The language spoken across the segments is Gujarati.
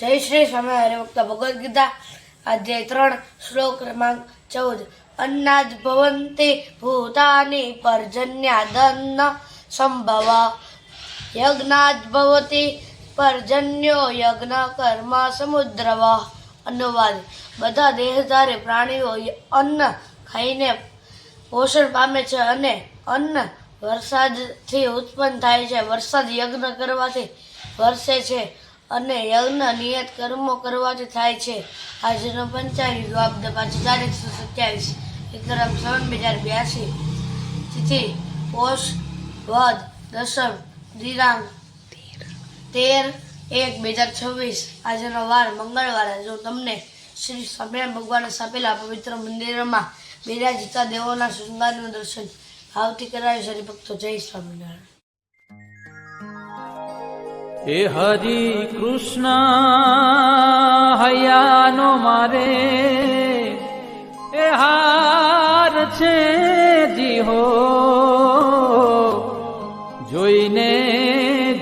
જય શ્રી સ્વામી હરિભક્ત ભગવદ્ ગીતા અધ્યાય ત્રણ શ્લોક ક્રમાંક ચૌદ. અન્નાદ ભવંતી ભૂતાની પર્જન્યાદન્ન સંભવ. યજ્ઞાદ ભવતી પર્જન્યો યજ્ઞ કર્મ સમુદ્રવ. અનુવાદ. બધા દેહધારી પ્રાણીઓ અન્ન ખાઈને પોષણ પામે છે અને અન્ન વરસાદથી ઉત્પન્ન થાય છે. વરસાદ યજ્ઞ કરવાથી વરસે છે. અને યજ્ઞ નિયત કર્મો કરવાથી થાય છે. આજનો પંચાયત જવાબ હજાર એકસો સત્યાવીસ એકરમ સન બે હજાર બ્યાસી. તિથિ, પોષ, વદ, દસમ દિરાંગ તેર એક બે હજાર છવ્વીસ, આજનો વાર મંગળવારે. જો તમને શ્રી સ્વામિનારાયણ ભગવાને સ્થાપેલા પવિત્ર મંદિરમાં બિરાજતા દેવોના શૃંગારનું દર્શન ભાવથી કરાયું છે ભક્તો જય સ્વામિનારાયણ. હે હરિ કૃષ્ણ હૈયાનો મારે એ હાર છે જીહો જોઈને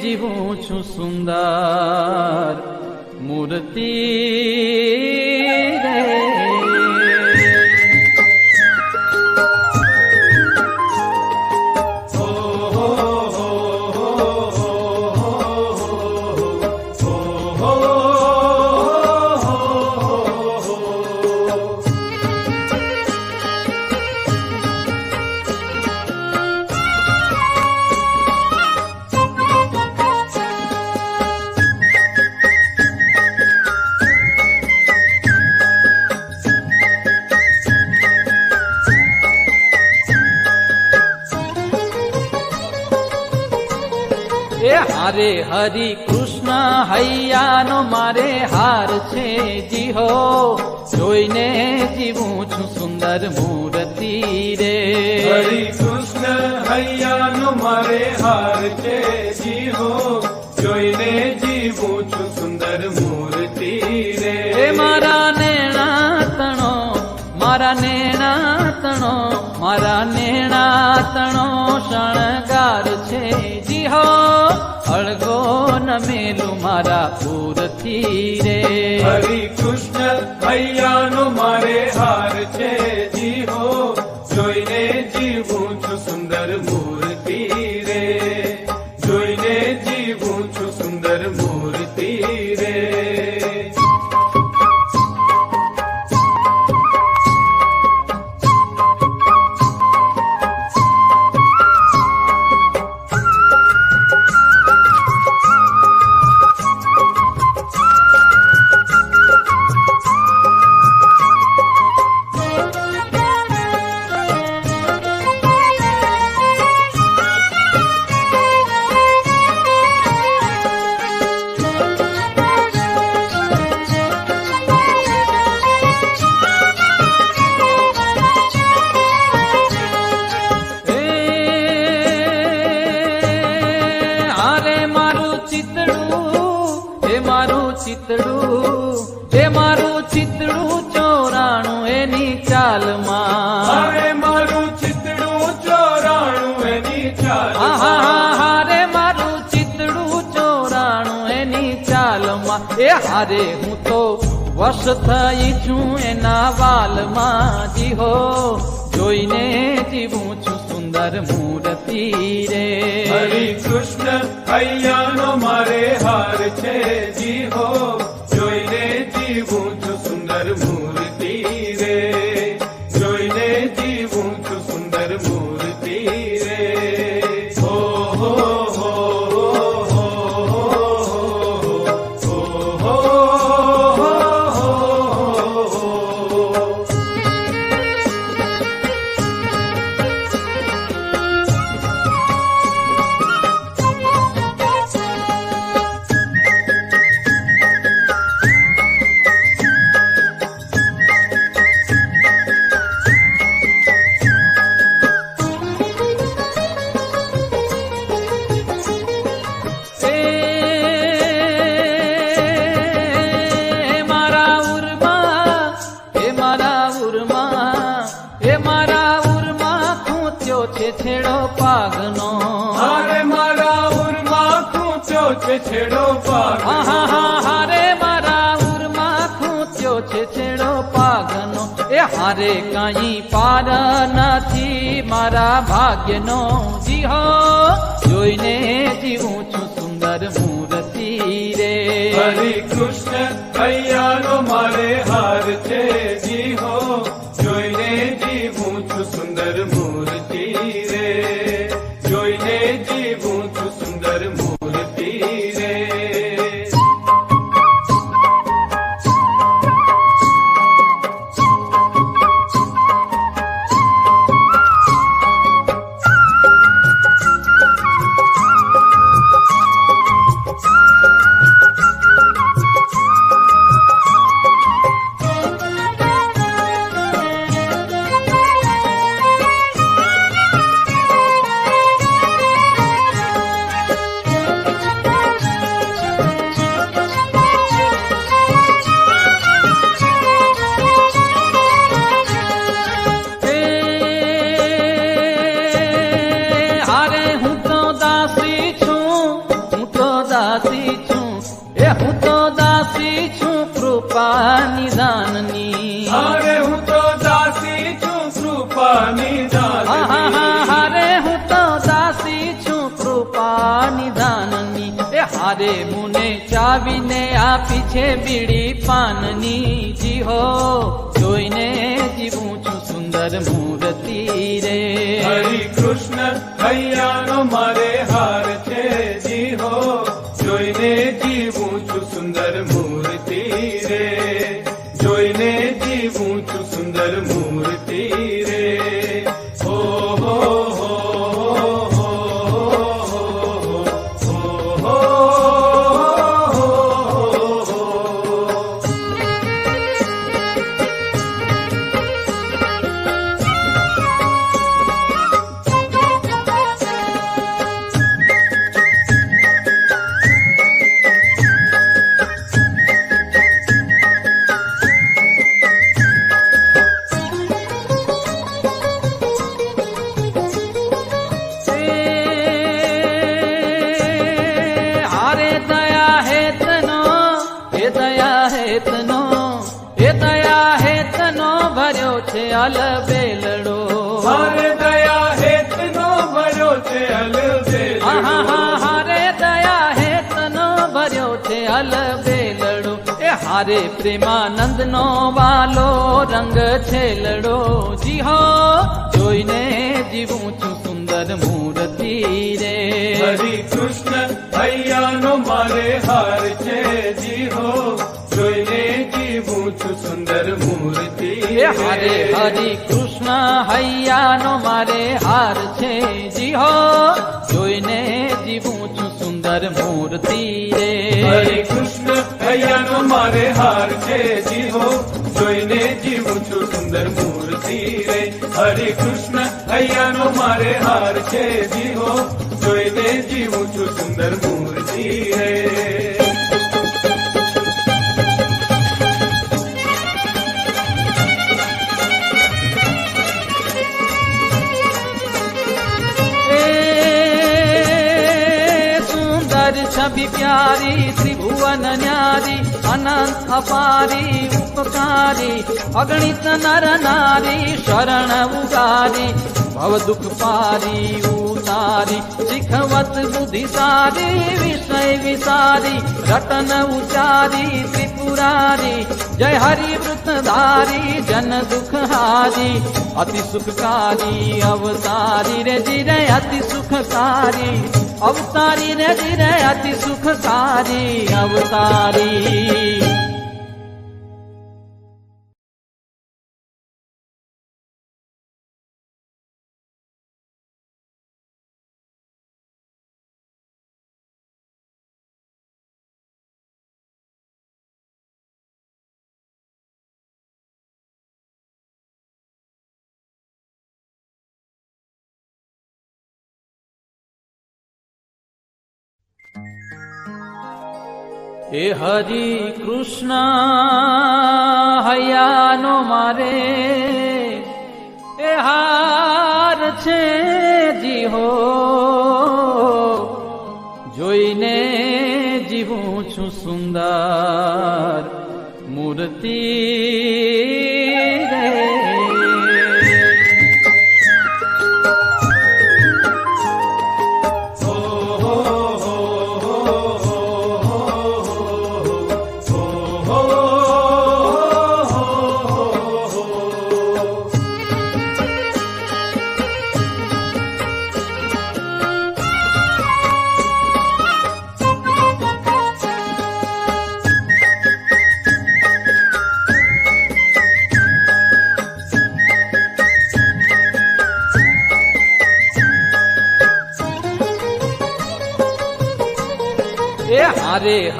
જીવું છું સુંદર મૂર્તિ એ હરિ કૃષ્ણ હૈયાનો મારે હાર છે જીહો. જોઈને જીવું છું સુંદર મૂર્તિ રે. હરિ કૃષ્ણ હૈયાનો મારે હાર છે જીવો જોઈને જીવું છું સુંદર મૂર્તિ રે. મારા નેણા તણો મારા નેણા તણો મારા નેણા તણો શણગાર છે જીહો. અળગો ન મેલું મારા પૂરથી રે. હરિ કૃષ્ણ હૈયાનો મારે હાર છે જી જોઈને એ મારું ચિતડું એ મારું ચિતડું ચોરાણું એની ચાલમાં. અરે મારું ચિતડું ચોરાણું એની ચાલ આહા હારે મારું ચિતડું ચોરાણું એની ચાલમાં. એ હારે હું તો વશ થઈ છું એના વાલમાં. જીહો જોઈને જીવું છું સુંદર મૂર્તિ રે. હરે કૃષ્ણ હૈયાનો મારે હાર છે રાગનો હારે મારા ઉરમાં ખૂંચ્યો છે છેડો પાગ હારે મારા ઉરમાં ખૂંચ્યો છે છેડો પાગનો એ હારે કાંઈ પાર નથી મારા ભાગ્યનો. જી હો જોઈને જીવું છું સુંદર મૂર્તિ રે. હરે કૃષ્ણ કૈયાનો મારે હાર છે. જીહો કૃપા નિદાનની હારે હું તો દાસી છું કૃપાની હા હા હારે તો દાસી છું કૃપા નિદાનની એ હારે મુને ચાવીને આપી છે બીડી પાનની. જી હો જોઈને જીવું છું સુંદર મૂર્તિ રે. હરે કૃષ્ણ હૈયાનો મારે હાર છે. જી હો જોઈને જીવું છું સુંદર મૂર્તિ છે અલબેલડો મારે દયા ભર્યો છે હારે દયા હે તનો ભર્યો છે અલબેલડો એ હારે પ્રેમાનંદ નો વાલો રંગ છે લડો. જી હો જોઈને જીવું છું સુંદર મૂર્તિ રે. હરે કૃષ્ણ હૈયાનો મારે હાર છે જી હો. છું સુંદર મૂર્તિ. હરે હરે કૃષ્ણ હૈયાનો મારે હાર છે. જી હો જોઈને જીવું છું સુંદર મૂર્તિ રે. હરે કૃષ્ણ હૈયાનો મારે હાર છે. જી હો જોઈને જીવું છું સુંદર મૂર્તિ રે. હરે કૃષ્ણ હૈયાનો મારે હાર છે. જી હો જોઈને જીવું છું સુંદર મૂર્તિ રે. સુંદર છબી પ્યારી, ત્રિભુવન ન્યારી, અનંત અપારી, ઉપકારી, અગણિત નર નારી, શરણ ઉગારી, ભવ દુઃખ सारी शिखवत बुधी सारी विषय विसारी रटन उचारी त्रिपुरारी जय हरि वृतधारी जन दुखहारी अति सुखकारी अवतारी रे जिरे अति सुखकारी अवतारी रे जिरे अति सुखकारी अवतारी। સુખકારી અવતારી હે હરિ કૃષ્ણ હૈયાનો મારે એ હાર છે જી હો જોઈને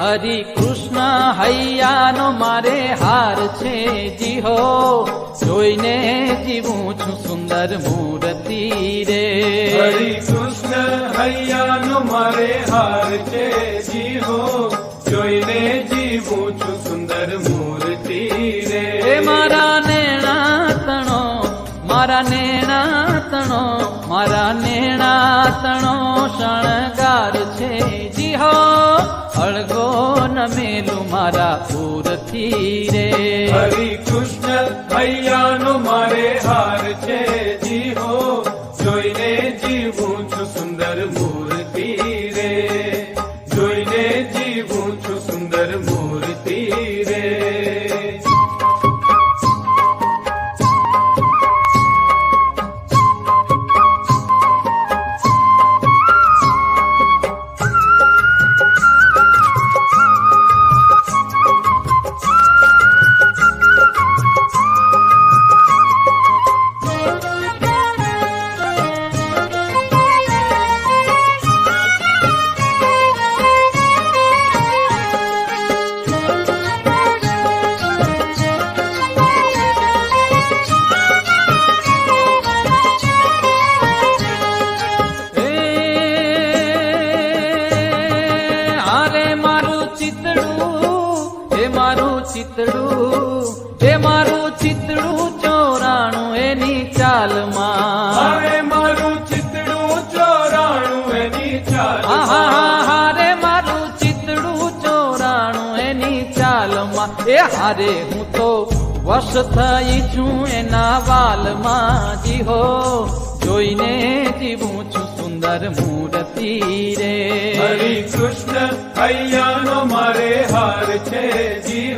હરિ કૃષ્ણ હૈયાનો મારે હાર છે જી હો જોઈને જીવું છું સુંદર મૂર્તિ રે. હરે કૃષ્ણ હૈયાનો મારે હાર છે જી હો જોઈને જીવું છું સુંદર મૂર્તિ રે. મારા નેણા તણો મારા નેણા તણો મારા નેણા તણો શણગાર છે જી હો ન મેલું મારા પૂરથી રે. હરે કૃષ્ણ હૈયાનો મારે હાર છે. ચિતડું એ મારું ચિતડું ચોરાણું એની ચાલમાં. હવે મારું ચિતડું ચોરાણું એની ચાલમાં. હારે મારું ચિતડું ચોરાણું એની ચાલમાં. એ હારે હું તો વશ થઈ છું એના વાલમાં. જી હો જોઈને જીવું છું સુંદર મૂર્તિ રે હરે કૃષ્ણ અયાનો મારે હાર છે જી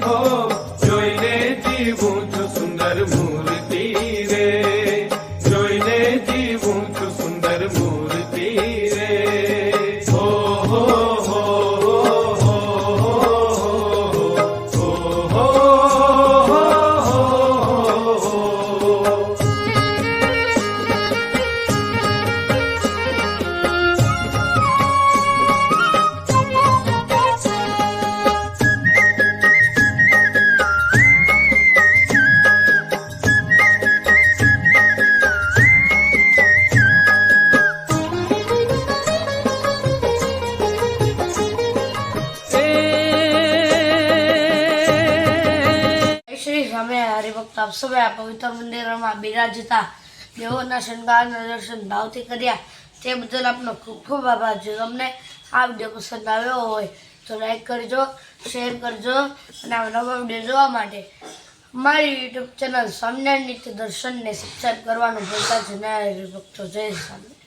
આ પવિત્ર મંદિરમાં બિરાજતા, દેવોના શણગારના દર્શન ભાવથી કર્યા. તે બદલ આપનો ખૂબ ખૂબ આભાર. જો તમને આ વીડિયો પસંદ આવ્યો હોય, તો લાઈક કરજો, શેર કરજો, અને આ નવા વીડિયો જોવા માટે મારી યુટ્યુબ ચેનલ સ્વામિનારાયણ નિત્ય દર્શનને સબસ્ક્રાઈબ કરવાનું ભૂલતા જ ના ભક્તો, જય સ્વામી.